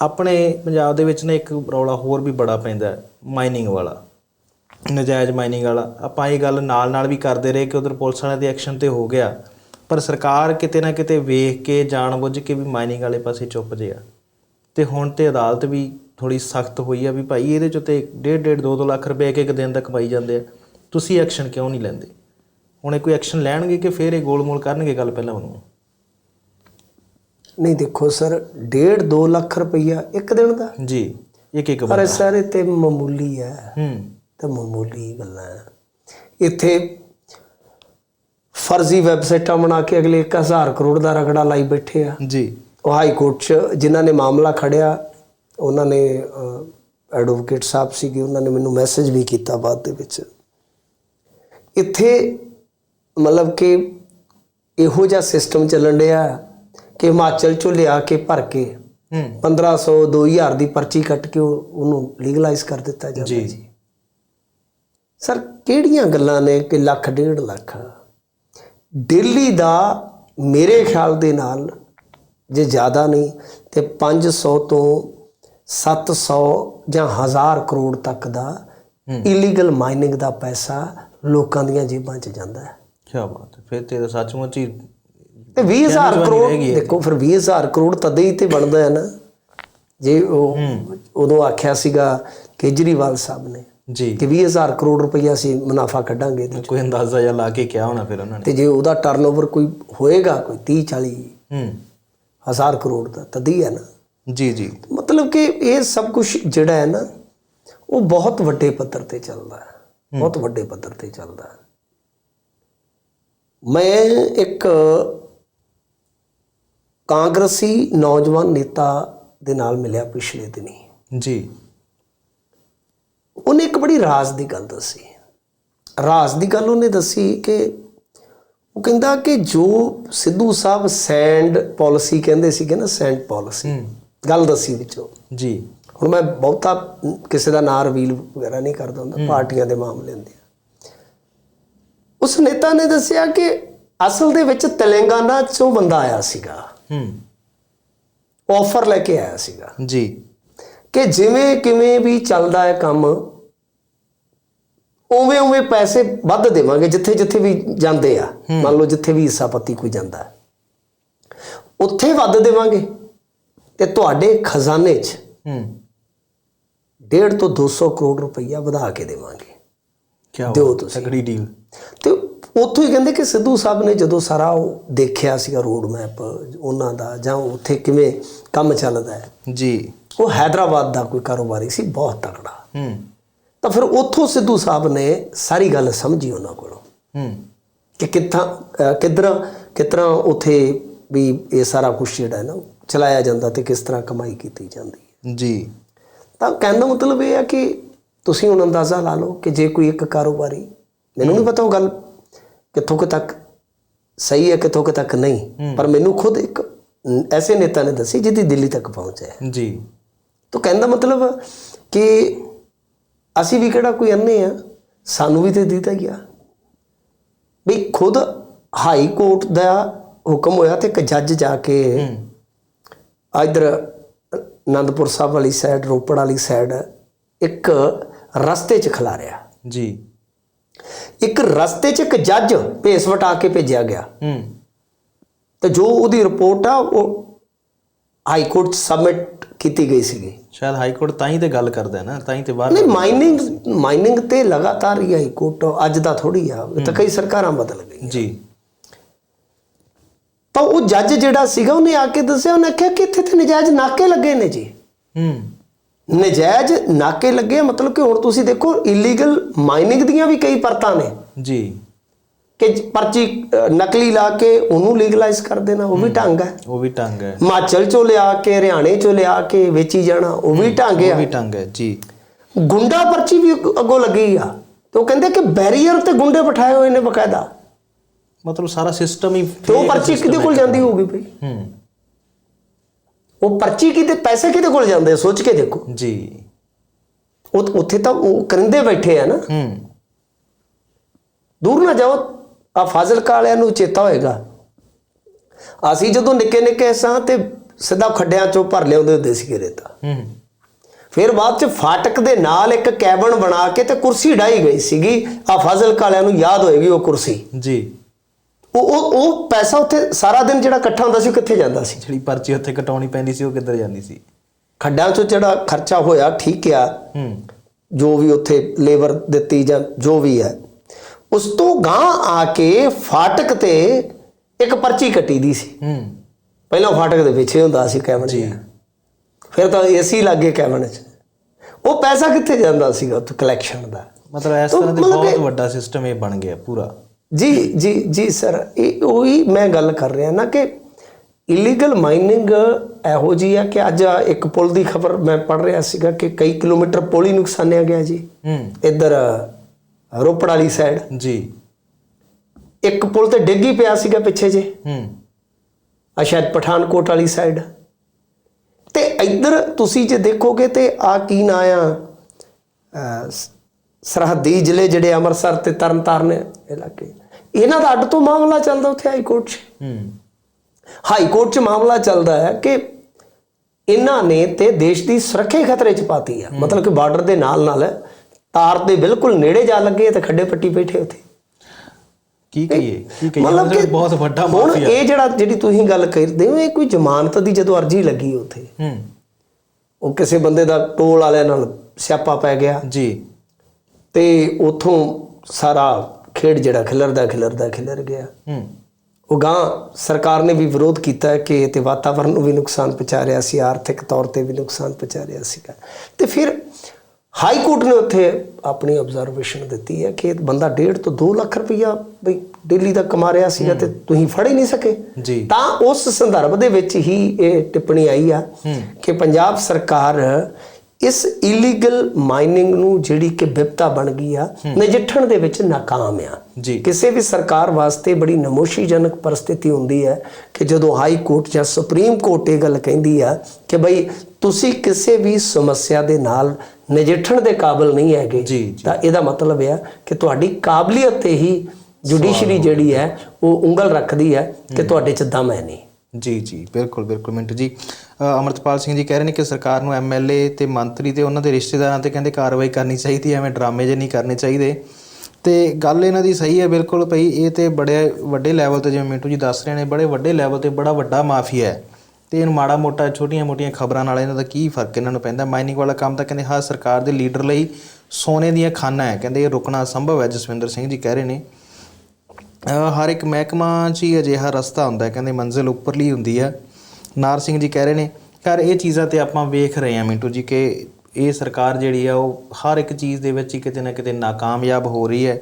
ਆਪਣੇ ਪੰਜਾਬ ਦੇ ਵਿੱਚ ਨਾ ਇੱਕ ਰੌਲਾ ਹੋਰ ਵੀ ਬੜਾ ਪੈਂਦਾ ਮਾਈਨਿੰਗ ਵਾਲਾ, ਨਜਾਇਜ਼ ਮਾਈਨਿੰਗ ਵਾਲਾ। ਆਪਾਂ ਇਹ ਗੱਲ ਨਾਲ ਨਾਲ ਵੀ ਕਰਦੇ ਰਹੇ ਕਿ ਉਧਰ ਪੁਲਿਸ ਵਾਲਿਆਂ ਦੇ ਐਕਸ਼ਨ ਤੇ ਹੋ ਗਿਆ, ਪਰ ਸਰਕਾਰ ਕਿਤੇ ਨਾ ਕਿਤੇ ਵੇਖ ਕੇ, ਜਾਣਬੁੱਝ ਕੇ ਵੀ ਮਾਈਨਿੰਗ ਵਾਲੇ ਪਾਸੇ ਚੁੱਪ ਜੇ ਆ। ਤੇ ਹੁਣ ਤੇ ਅਦਾਲਤ ਵੀ ਥੋੜੀ ਸਖਤ ਹੋਈ ਆ ਵੀ ਭਾਈ ਇਹਦੇ ਚ ਤੇ 1.5 2 2 ਲੱਖ ਰੁਪਏ ਇੱਕ ਇੱਕ ਦਿਨ ਦਾ ਕਮਾਈ ਜਾਂਦੇ ਆ। ਤੁਸੀਂ ਐਕਸ਼ਨ ਕਿਉਂ ਨਹੀਂ ਲੈਂਦੇ? ਹੁਣ ਇਹ ਕੋਈ ਐਕਸ਼ਨ ਲੈਣਗੇ ਕਿ ਫਿਰ ਇਹ ਗੋਲਮੋਲ ਕਰਨਗੇ ਗੱਲ ਪਹਿਲਾਂ ਉਹਨੂੰ? ਨਹੀਂ ਦੇਖੋ ਸਰ 1.5 2 ਲੱਖ ਰੁਪਈਆ ਇੱਕ ਦਿਨ ਦਾ? ਜੀ ਇੱਕ ਇੱਕ ਪਰ ਬੰਦਾ। ਸਰ ਇਹ ਤੇ ਮਾਮੂਲੀ ਹੈ। ਹੂੰ। ਤੇ ਮਾਮੂਲੀ ਗੱਲਾਂ ਇੱਥੇ ਫਰਜ਼ੀ ਵੈਬਸਾਈਟਾਂ ਬਣਾ ਕੇ ਅਗਲੇ 1000 ਕਰੋੜ ਦਾ ਰਗੜਾ ਲਾਈ ਬੈਠੇ ਆ। ਜੀ। ਉਹ ਹਾਈ ਕੋਰਟ 'ਚ ਜਿਨ੍ਹਾਂ ਨੇ ਮਾਮਲਾ ਖੜਿਆ ਉਹਨਾਂ ਨੇ ਐਡਵੋਕੇਟ ਸਾਹਿਬ ਸੀਗੇ ਉਹਨਾਂ ਨੇ ਮੈਨੂੰ ਮੈਸੇਜ ਵੀ ਕੀਤਾ ਬਾਅਦ ਦੇ ਵਿੱਚ। ਇੱਥੇ ਮਤਲਬ ਕਿ ਇਹੋ ਜਿਹਾ ਸਿਸਟਮ ਚੱਲਣ ਡਿਆ। ਕਿ ਹਿਮਾਚਲ ਚੋਂ ਲਿਆ ਕੇ ਭਰ ਕੇ ਹੂੰ। 1500 2000 ਦੀ ਪਰਚੀ ਕੱਟ ਕੇ ਉਹ- ਉਹਨੂੰ ਲੀਗਲਾਈਜ਼ ਕਰ ਦਿੱਤਾ ਜਾਂਦਾ ਜੀ। ਜੀ। ਸਰ ਕਿਹੜੀਆਂ ਗੱਲਾਂ ਨੇ ਕਿ ਲੱਖ ਡੇਢ ਲੱਖ? ਦਿੱਲੀ ਦਾ ਮੇਰੇ ਖਿਆਲ ਦੇ ਨਾਲ ਜੇ ਜ਼ਿਆਦਾ ਨਹੀਂ ਤੇ 500 ਤੋਂ 700 ਜਾਂ 1000 ਕਰੋੜ ਤੱਕ ਦਾ ਇਲੀਗਲ ਮਾਈਨਿੰਗ ਦਾ ਪੈਸਾ ਲੋਕਾਂ ਦੀਆਂ ਜੇਬਾਂ 'ਚ ਜਾਂਦਾ ਹੈ। ਕੀ ਬਾਤ ਹੈ। ਫਿਰ ਤੇ ਸੱਚਮੁੱਚ ਹੀ ਤੇ 20000 ਜਵਾਨੀ ਕਰੋੜ। ਦੇਖੋ ਫਿਰ 20000 ਕਰੋੜ ਤਦੇ ਹੀ ਤੇ ਬਣਦਾ ਹੈ ਨਾ। ਜੇ ਉਹ ਉਦੋਂ ਆਖਿਆ ਸੀਗਾ ਕੇਜਰੀਵਾਲ ਸਾਹਿਬ ਨੇ ਜੀ। ਕਿ 20000 ਕਰੋੜ ਰੁਪਈਆ ਸੀ ਮੁਨਾਫਾ ਕੱਢਾਂਗੇ 'ਚ। ਕੋਈ ਅੰਦਾਜ਼ਾ ਜਿਹਾ ਲਾ ਕੇ ਕਿਹਾ ਹੋਣਾ ਫਿਰ ਉਹਨਾਂ ਨੇ। ਤੇ ਜੇ ਉਹਦਾ ਟਰਨਓਵਰ ਕੋਈ ਹੋਏਗਾ ਕੋਈ 30 40 ਹੂੰ। ਹਜ਼ਾਰ ਕਰੋੜ ਦਾ ਤਦ ਹੀ ਹੈ ਨਾ। ਜੀ ਜੀ। ਮਤਲਬ ਕਿ ਇਹ ਸਭ ਕੁਝ ਜਿਹੜਾ ਹੈ ਨਾ ਉਹ ਬਹੁਤ ਵੱਡੇ ਪੱਧਰ ਤੇ ਚੱਲਦਾ ਹੈ। ਬਹੁਤ ਵੱਡੇ ਪੱਧਰ ਤੇ ਚੱਲਦਾ ਹੈ। ਮੈਂ ਇੱਕ ਕਾਂਗਰਸੀ ਨੌਜਵਾਨ ਨੇਤਾ ਦੇ ਨਾਲ ਮਿਲਿਆ ਪਿਛਲੇ ਦਿਨੀ। ਜੀ। ਉਹਨੇ ਇੱਕ ਬੜੀ ਰਾਜ਼ ਦੀ ਗੱਲ ਦੱਸੀ। ਰਾਜ਼ ਦੀ ਗੱਲ ਉਹਨੇ ਦੱਸੀ ਕਿ ਉਹ ਕਹਿੰਦਾ ਕਿ ਜੋ ਸਿੱਧੂ ਸਾਹਿਬ ਸੈਂਡ ਪਾਲਿਸੀ ਕਹਿੰਦੇ ਸੀਗੇ ਨਾ ਸੈਂਡ ਪਾਲਿਸੀ। ਗੱਲ ਦੱਸੀ ਵਿੱਚੋਂ। ਜੀ। ਹੁਣ ਮੈਂ ਬਹੁਤਾ ਕਿਸੇ ਦਾ ਨਾਂ ਰਿਵੀਲ ਵਗੈਰਾ ਨਹੀਂ ਕਰਦਾ ਹੁੰਦਾ ਪਾਰਟੀਆਂ ਦੇ ਮਾਮਲੇ ਹੁੰਦੇ ਆ। ਉਸ ਨੇਤਾ ਨੇ ਦੱਸਿਆ ਕਿ ਅਸਲ ਦੇ ਵਿੱਚ ਤੇਲੰਗਾਨਾ ਚੋਂ ਬੰਦਾ ਆਇਆ ਸੀਗਾ। ਹੂੰ। ਆਫਰ ਲੈ ਕੇ ਆਇਆ ਸੀਗਾ। ਜੀ। ਕਿ ਜਿਵੇਂ ਕਿਵੇਂ ਵੀ ਚੱਲਦਾ ਹੈ ਕੰਮ ਉਵੇਂ ਉਵੇਂ ਪੈਸੇ ਵੱਧ ਦੇਵਾਂਗੇ ਜਿੱਥੇ ਜਿੱਥੇ ਵੀ ਜਾਂਦੇ ਆ। ਮੰਨ ਲਓ ਜਿੱਥੇ ਵੀ ਹਿੱਸਾਪਤੀ ਕੋਈ ਜਾਂਦਾ ਉੱਥੇ ਵੱਧ ਦੇਵਾਂਗੇ। ਤੇ ਤੁਹਾਡੇ ਖਜ਼ਾਨੇ 'ਚ ਹੂੰ। 1.5 ਤੋਂ 200 ਕਰੋੜ ਰੁਪਈਆ ਵਧਾ ਕੇ ਦੇਵਾਂਗੇ। ਕੀ ਦਿਓ ਤੁਸੀਂ। ਤਕੜੀ ਡੀਲ ਤੇ ਉੱਥੋਂ ਹੀ ਕਹਿੰਦੇ ਕਿ ਸਿੱਧੂ ਸਾਹਿਬ ਨੇ ਜਦੋਂ ਸਾਰਾ ਉਹ ਦੇਖਿਆ ਸੀਗਾ ਰੋਡ ਮੈਪ ਉਹਨਾਂ ਦਾ ਜਾਂ ਉੱਥੇ ਕਿਵੇਂ ਕੰਮ ਚੱਲਦਾ ਹੈ। ਜੀ। ਉਹ ਹੈਦਰਾਬਾਦ ਦਾ ਕੋਈ ਕਾਰੋਬਾਰੀ ਸੀ ਬਹੁਤ ਤਕੜਾ। ਹੂੰ। ਤਾਂ ਫਿਰ ਉੱਥੋਂ ਸਿੱਧੂ ਸਾਹਿਬ ਨੇ ਸਾਰੀ ਗੱਲ ਸਮਝੀ ਉਹਨਾਂ ਕੋਲੋਂ। ਹੂੰ। ਕਿ ਕਿੱਥਾਂ ਕਿੱਧਰ ਕਿਤਰਾ ਉਥੇ ਵੀ ਇਹ ਸਾਰਾ ਕੁਝ ਜਿਹੜਾ ਹੈ ਨਾ ਚਲਾਇਆ ਜਾਂਦਾ ਤੇ ਕਿਸ ਤਰ੍ਹਾਂ ਕਮਾਈ ਕੀਤੀ ਜਾਂਦੀ ਹੈ। ਜੀ। ਤਾਂ ਕਹਿਣ ਦਾ ਮਤਲਬ ਇਹ ਹੈ ਕਿ ਤੁਸੀਂ ਹੁਣ ਅੰਦਾਜ਼ਾ ਲਾ ਲਓ ਕਿ ਜੇ ਕੋਈ ਇੱਕ ਕਾਰੋਬਾਰੀ ਮੈਨੂੰ ਨਹੀਂ ਪਤਾ ਉਹ ਗੱਲ ਕਿੱਥੋਂ ਕੁ ਤੱਕ ਸਹੀ ਹੈ ਕਿੱਥੋਂ ਕੁ ਤੱਕ ਨਹੀਂ। ਪਰ ਮੈਨੂੰ ਖੁਦ ਇੱਕ ਐਸੇ ਨੇਤਾ ਨੇ ਦੱਸੀ ਜਿਹਦੀ ਦਿੱਲੀ ਤੱਕ ਪਹੁੰਚ ਹੈ। ਜੀ। ਤਾਂ ਕਹਿਣ ਦਾ ਮਤਲਬ ਕਿ ਅਸੀਂ ਵੀ ਕਿਹੜਾ ਕੋਈ ਅੰਨੇ ਆ ਸਾਨੂੰ ਵੀ ਤੇ ਦਿੱਤਾ ਗਿਆ। ਵੀ ਖੁਦ ਹਾਈ ਕੋਰਟ ਦਾ ਹੁਕਮ ਹੋਇਆ ਤੇ ਇੱਕ ਜੱਜ ਜਾ ਕੇ ਇਧਰ ਆਨੰਦਪੁਰ ਸਾਹਿਬ ਵਾਲੀ ਸਾਈਡ ਰੋਪੜ ਵਾਲੀ ਸਾਈਡ ਇੱਕ ਰਸਤੇ 'ਚ ਖਿਲਾਰਿਆ। ਜੀ। ਇੱਕ ਰਸਤੇ 'ਚ ਇੱਕ ਜੱਜ ਭੇਸ ਵਟਾ ਕੇ ਭੇਜਿਆ ਗਿਆ। ਹੂੰ। ਤੇ ਜੋ ਉਹਦੀ ਰਿਪੋਰਟ ਆ ਉਹ ਹਾਈ ਕੋਰਟ ਸਬਮਿਟ ਕੀਤੀ ਗਈ ਸੀਗੀ। ਸ਼ਾਇਦ ਹਾਈ ਕੋਰਟ ਤਾਂ ਹੀ ਤੇ ਗੱਲ ਕਰਦਾ ਨਾ ਤਾਂ ਹੀ ਤੇ ਬਾਹਰ ਨਹੀਂ ਮਾਈਨਿੰਗ ਮਾਈਨਿੰਗ ਤੇ ਲਗਾਤਾਰ ਹੀ ਹਾਈ ਕੋਰਟ ਅੱਜ ਦਾ ਥੋੜੀ ਆ ਤਾਂ ਕਈ ਸਰਕਾਰਾਂ ਬਦਲ ਗਈਆਂ। ਜੀ। ਤਾਂ ਉਹ ਜੱਜ ਜਿਹੜਾ ਸੀਗਾ ਉਹਨੇ ਆ ਕੇ ਦੱਸਿਆ ਉਹਨੇ ਆਖਿਆ ਕਿ ਇੱਥੇ ਤੇ ਨਜਾਇਜ਼ ਨਾਕੇ ਲੱਗੇ ਨੇ ਜੀ। ਹੂੰ। ਨਜਾਇਜ਼ ਨਾਕੇ ਲੱਗੇ ਮਤਲਬ ਕਿ ਹੁਣ ਤੁਸੀਂ ਦੇਖੋ ਇਲੀਗਲ ਮਾਈਨਿੰਗ ਦੀਆਂ ਵੀ ਕਈ ਪਰਤਾਂ ਨੇ। ਜੀ। ਕਿ ਪਰਚੀ ਨਕਲੀ ਲਾ ਕੇ ਉਹਨੂੰ ਲੀਗਲਾਈਜ਼ ਕਰ ਦੇਣਾ ਉਹ ਵੀ ਢੰਗ ਹੈ। ਉਹ ਵੀ ਟੰਗ ਹੈ। ਹਿਮਾਚਲ ਚੋਂ ਲਿਆ ਕੇ ਹਰਿਆਣੇ ਚੋਂ ਲਿਆ ਕੇ ਵੇਚੀ ਜਾਣਾ ਉਹ ਵੀ ਢੰਗ ਉਹ ਆ ਵੀ ਟੰਗ ਹੈ ਜੀ। ਗੁੰਡਾ ਪਰਚੀ ਵੀ ਅੱਗ- ਲੱਗੀ ਆ। ਤੇ ਉਹ ਕਹਿੰਦੇ ਕਿ ਬੈਰੀਅਰ ਤੇ ਗੁੰਡੇ ਬਿਠਾਏ ਹੋਏ ਨੇ ਬਕਾਇਦਾ। ਮਤਲਬ ਸਾਰਾ ਸਿਸਟਮ ਹੀ ਤੇ ਉਹ ਪਰਚੀ ਕਿਹਦੇ ਹੈ। ਕੋਲ ਜਾਂਦੀ ਹੋਊਗੀ ਭਈ ਹੂੰ। ਉਹ ਪਰਚੀ ਕਿਤੇ ਪੈਸੇ ਕਿਹਦੇ ਕੋਲ ਜਾਂਦੇ? ਸੋਚ ਕੇ ਦੇਖੋ। ਜੀ। ਉਹ ਉੱਥੇ ਤਾਂ ਉਹ ਕਰਿੰਦੇ ਬੈਠੇ ਆ ਨਾ। ਹੂੰ। ਦੂਰ ਨਾ ਜਾਓ। ਆ ਫਾਜ਼ਿਲਕਾ ਵਾਲਿਆਂ ਨੂੰ ਚੇਤਾ ਹੋਏਗਾ। ਅਸੀਂ ਜਦੋਂ ਨਿੱਕੇ ਨਿੱਕੇ ਸਾਂ ਤੇ ਸਿੱਧਾ ਖੱਡਿਆਂ ਚੋਂ ਭਰ ਲਿਆਉਂਦੇ ਹੁੰਦੇ ਸੀ ਰੇਤਾ। ਹੂੰ। ਫਿਰ ਬਾਅਦ ਚ ਫਾਟਕ ਦੇ ਨਾਲ ਇੱਕ ਕੈਬਨ ਬਣਾ ਕੇ ਤੇ ਕੁਰਸੀ ਢਾਈ ਗਈ ਸੀਗੀ। ਆ ਫਾਜ਼ਲ ਕਾਲਿਆਂ ਨੂੰ ਯਾਦ ਹੋਏਗੀ ਉਹ ਕੁਰਸੀ। ਜੀ। ਉਹ ਉਹ ਉਹ ਪੈਸਾ ਉੱਥੇ ਸਾਰਾ ਦਿਨ ਜਿਹੜਾ ਇਕੱਠਾ ਹੁੰਦਾ ਸੀ ਉਹ ਕਿੱਥੇ ਜਾਂਦਾ ਸੀ? ਜਿਹੜੀ ਪਰਚੀ ਉੱਥੇ ਕਟਾਉਣੀ ਪੈਂਦੀ ਸੀ ਉਹ ਕਿੱਧਰ ਜਾਂਦੀ ਸੀ? ਖੱਡਾਂ ਚੋਂ ਜਿਹੜਾ ਖਰਚਾ ਹੋਇਆ ਠੀਕ ਆ। ਹੂੰ। ਜੋ ਵੀ ਉੱਥੇ ਲੇਬਰ ਦਿੱਤੀ ਜਾਂ ਜੋ ਵੀ ਹੈ ਉਸ ਤੋਂ ਗਾਂ ਆ ਕੇ ਫਾਟਕ ਤੇ ਇੱਕ ਪਰਚੀ ਕੱਟੀ ਦੀ ਸੀ। ਹੂੰ। ਪਹਿਲਾਂ ਫਾਟਕ ਦੇ ਪਿੱਛੇ ਹੁੰਦਾ ਸੀ ਕੈਬਨ ਜੀ। ਫਿਰ ਤਾਂ ਏਸੀ ਲੱਗੇ ਕੈਬਨ 'ਚ। ਉਹ ਪੈਸਾ ਕਿੱਥੇ ਜਾਂਦਾ ਸੀਗਾ ਉੱਥੇ ਕਲੈਕਸ਼ਨ ਦਾ? ਮਤਲਬ ਇਸ ਤਰ੍ਹਾਂ ਦੇ ਬਹੁਤ ਵੱਡਾ ਸਿਸਟਮ ਇਹ ਬਣ ਗਿਆ ਪੂਰਾ। ਜੀ ਜੀ ਜੀ ਸਰ ਇਹ ਉਹੀ ਮੈਂ ਗੱਲ ਕਰ ਰਿਹਾ ਨਾ ਕਿ ਇਲੀਗਲ ਮਾਈਨਿੰਗ ਇਹੋ ਜੀ ਆ ਕਿ ਅੱਜ ਇੱਕ ਪੁਲ ਦੀ ਖਬਰ ਮੈਂ ਪੜ ਰਿਹਾ ਸੀਗਾ ਕਿ ਕਈ ਕਿਲੋਮੀਟਰ ਪੁਲ ਹੀ ਨੁਕਸਾਨਿਆ ਗਿਆ ਜੀ। ਹੂੰ। ਇੱਧਰ ਰੋਪੜ ਵਾਲੀ ਸਾਈਡ ਜੀ। ਇੱਕ ਪੁਲ ਤੇ ਡਿੱਗ ਹੀ ਪਿਆ ਸੀਗਾ ਪਿੱਛੇ ਜੇ। ਹੂੰ। ਆ ਸ਼ਾਇਦ ਪਠਾਨਕੋਟ ਵਾਲੀ ਸਾਈਡ ਤੇ ਇੱਧਰ ਤੁਸੀਂ ਜੇ ਦੇਖੋਗੇ ਤੇ ਆ ਕੀ ਨਾਂ ਆ? ਸਰਹੱਦੀ ਜ਼ਿਲ੍ਹੇ ਜਿਹੜੇ ਅੰਮ੍ਰਿਤਸਰ ਤੇ ਤਰਨਤਾਰਨ ਇਲਾਕੇ। ਇਹਨਾਂ ਦਾ ਅੱਡ ਤੋਂ ਮਾਮਲਾ ਚੱਲਦਾ ਉੱਥੇ ਹਾਈ ਕੋਰਟ 'ਚ। ਹੂੰ। ਹਾਈ ਕੋਰਟ 'ਚ ਮਾਮਲਾ ਚੱਲਦਾ ਹੈ ਕਿ ਇਹਨਾਂ ਨੇ ਤੇ ਦੇਸ਼ ਦੀ ਸੁਰੱਖਿਆ ਖਤਰੇ 'ਚ ਪਾਤੀ ਆ। ਮਤਲਬ ਕਿ ਬਾਰਡਰ ਦੇ ਨਾਲ ਨਾਲ ਤਾਰ ਦੇ ਬਿਲਕੁਲ ਨੇੜੇ ਜਾ ਲੱਗੇ ਤੇ ਖੱਡੇ ਪੱਟੀ ਬੈਠੇ ਉੱਥੇ। ਕੀ ਕਹੀਏ? ਕੀ ਕਹੀਏ? ਮਤਲਬ ਕਿ ਬਹੁਤ ਵੱਡਾ ਹੁਣ ਮਾਫੀਆ। ਇਹ ਜਿਹੜਾ ਜਿਹੜੀ ਤੁਸੀਂ ਗੱਲ ਕਰਦੇ ਹੋ ਇਹ ਕੋਈ ਜ਼ਮਾਨਤ ਦੀ ਜਦੋਂ ਅਰਜੀ ਲੱਗੀ ਉੱਥੇ। ਹੂੰ। ਉਹ ਕਿਸੇ ਬੰਦੇ ਦਾ ਟੋਲ ਵਾਲਿਆਂ ਨਾਲ ਸਿਆਪਾ ਪੈ ਗਿਆ। ਜੀ। ਤੇ ਉਥੋਂ ਸਾਰਾ ਖੇਡ ਜਿਹੜਾ ਖਿਲਰਦਾ ਖਿਲਰਦਾ ਖਿਲਰ ਗਿਆ। ਹੂੰ। ਉਹ ਗਾਂ ਸਰਕਾਰ ਨੇ ਵੀ ਵਿਰੋਧ ਕੀਤਾ ਕਿ ਇਹ ਤੇ ਵਾਤਾਵਰਣ ਨੂੰ ਵੀ ਨੁਕਸਾਨ ਪਹੁੰਚਾ ਰਿਹਾ ਸੀ ਆਰਥਿਕ ਤੌਰ ਤੇ ਵੀ ਨੁਕਸਾਨ ਪਹੁੰਚਾ ਰਿਹਾ ਸੀਗਾ। ਤੇ ਫਿਰ ਹਾਈ ਕੋਰਟ ਨੇ ਉੱਥੇ ਆਪਣੀ ਆਬਜ਼ਰਵੇਸ਼ਨ ਦਿੱਤੀ ਹੈ ਕਿ ਇਹ ਬੰਦਾ 1.5 ਤੋਂ 2 ਲੱਖ ਰੁਪਈਆ ਬਈ ਡੇਲੀ ਦਾ ਕਮਾ ਰਿਹਾ ਸੀਗਾ ਤੇ ਤੁਸੀਂ ਫੜ ਹੀ ਨਹੀਂ ਸਕੇ। ਜੀ। ਤਾਂ ਉਸ ਸੰਦਰਭ ਦੇ ਵਿੱਚ ਹੀ ਇਹ ਟਿੱਪਣੀ ਆਈ ਆ ਕਿ ਪੰਜਾਬ ਸਰਕਾਰ ਇਸ ਇਲੀਗਲ ਮਾਈਨਿੰਗ ਨੂੰ ਜਿਹੜੀ ਕਿ ਵਿਪਤਾ ਬਣ ਗਈ ਆ ਨਜਿੱਠਣ ਦੇ ਵਿੱਚ ਨਾਕਾਮ ਆ। ਜੀ। ਕਿਸੇ ਵੀ ਸਰਕਾਰ ਵਾਸਤੇ ਬੜੀ ਨਮੋਸ਼ੀਜਨਕ ਪਰਿਸਥਿਤੀ ਹੁੰਦੀ ਹੈ ਕਿ ਜਦੋਂ ਹਾਈ ਕੋਰਟ ਜਾਂ ਸੁਪਰੀਮ ਕੋਰਟ ਇਹ ਗੱਲ ਕਹਿੰਦੀ ਆ ਕਿ ਬਈ ਤੁਸੀਂ ਕਿਸੇ ਵੀ ਸਮੱਸਿਆ ਦੇ ਨਾਲ ਨਜਿੱਠਣ ਦੇ ਕਾਬਿਲ ਨਹੀਂ ਹੈਗੇ। ਤਾਂ ਇਹਦਾ ਮਤਲਬ ਇਹ ਆ ਕਿ ਤੁਹਾਡੀ ਕਾਬਲੀਅਤ ਤੇ ਹੀ ਜੁਡੀਸ਼ਰੀ ਜਿਹੜੀ ਹੈ ਉਹ ਉਂਗਲ ਰੱਖਦੀ ਹੈ ਕਿ ਤੁਹਾਡੇ ਚ ਦਮ ਹੈ ਨਹੀਂ। ਜੀ ਜੀ ਬਿਲਕੁਲ ਬਿਲਕੁਲ ਮਿੰਟੂ ਜੀ। ਅ, ਅਮਰਤਪਾਲ ਸਿੰਘ ਜੀ ਕਹਿ ਰਹੇ ਨੇ ਕਿ ਸਰਕਾਰ ਨੂੰ ਐਮਐਲਏ ਤੇ ਮੰਤਰੀ ਤੇ ਉਹਨਾਂ ਦੇ ਰਿਸ਼ਤੇਦਾਰਾਂ ਤੇ ਕਹਿੰਦੇ ਕਾਰਵਾਈ ਕਰਨੀ ਚਾਹੀਦੀ ਐ ਐਵੇਂ ਡਰਾਮੇ ਜੇ ਨਹੀਂ ਕਰਨੇ ਚਾਹੀਦੇ। ਤੇ ਗੱਲ ਇਹਨਾਂ ਦੀ ਸਹੀ ਹੈ ਬਿਲਕੁਲ ਭਈ ਇਹ ਤੇ ਬੜੇ ਵੱਡੇ ਲੈਵਲ ਤੇ ਜਿਵੇਂ ਮਿੰਟੂ ਜੀ ਦੱਸ ਰਹੇ ਨੇ ਬੜੇ ਵੱਡੇ ਲੈਵਲ ਤੇ ਬੜਾ ਵੱਡਾ ਮਾਫੀਆ ਹੈ। ਤੇ ਇਹਨੂੰ ਮਾੜਾ ਮੋਟਾ ਛੋਟੀਆਂ ਮੋਟੀਆਂ ਖਬਰਾਂ ਨਾਲ ਇਹਨਾਂ ਦਾ ਕੀ ਫ਼ਰਕ ਇਹਨਾਂ ਨੂੰ ਪੈਂਦਾ? ਮਾਈਨਿੰਗ ਵਾਲਾ ਕੰਮ ਤਾਂ ਕਹਿੰਦੇ ਹਰ ਸਰਕਾਰ ਦੇ ਲੀਡਰ ਲਈ ਸੋਨੇ ਦੀਆਂ ਖਾਨਾਂ ਹੈ। ਕਹਿੰਦੇ ਇਹ ਰੁਕਣਾ ਸੰਭਵ ਹੈ ਜਸਵਿੰਦਰ ਸਿੰਘ ਜੀ ਕਹਿ ਰਹੇ ਨੇ। ਹਰ ਇੱਕ ਮਹਿਕਮਾ 'ਚ ਹੀ ਅਜਿਹਾ ਰਸਤਾ ਹੁੰਦਾ ਕਹਿੰਦੇ ਮੰਜ਼ਿਲ ਉੱਪਰਲੀ ਹੁੰਦੀ ਆ ਨਾਰ ਸਿੰਘ ਜੀ ਕਹਿ ਰਹੇ ਨੇ ਖੈਰ ਇਹ ਚੀਜ਼ਾਂ ਤੇ ਆਪਾਂ ਵੇਖ ਰਹੇ ਹਾਂ ਮਿੰਟੂ ਜੀ ਕਿ ਇਹ ਸਰਕਾਰ ਜਿਹੜੀ ਆ, ਉਹ ਹਰ ਇੱਕ ਚੀਜ਼ ਦੇ ਵਿੱਚ ਹੀ ਕਿਤੇ ਨਾ ਕਿਤੇ ਨਾਕਾਮਯਾਬ ਹੋ ਰਹੀ ਹੈ।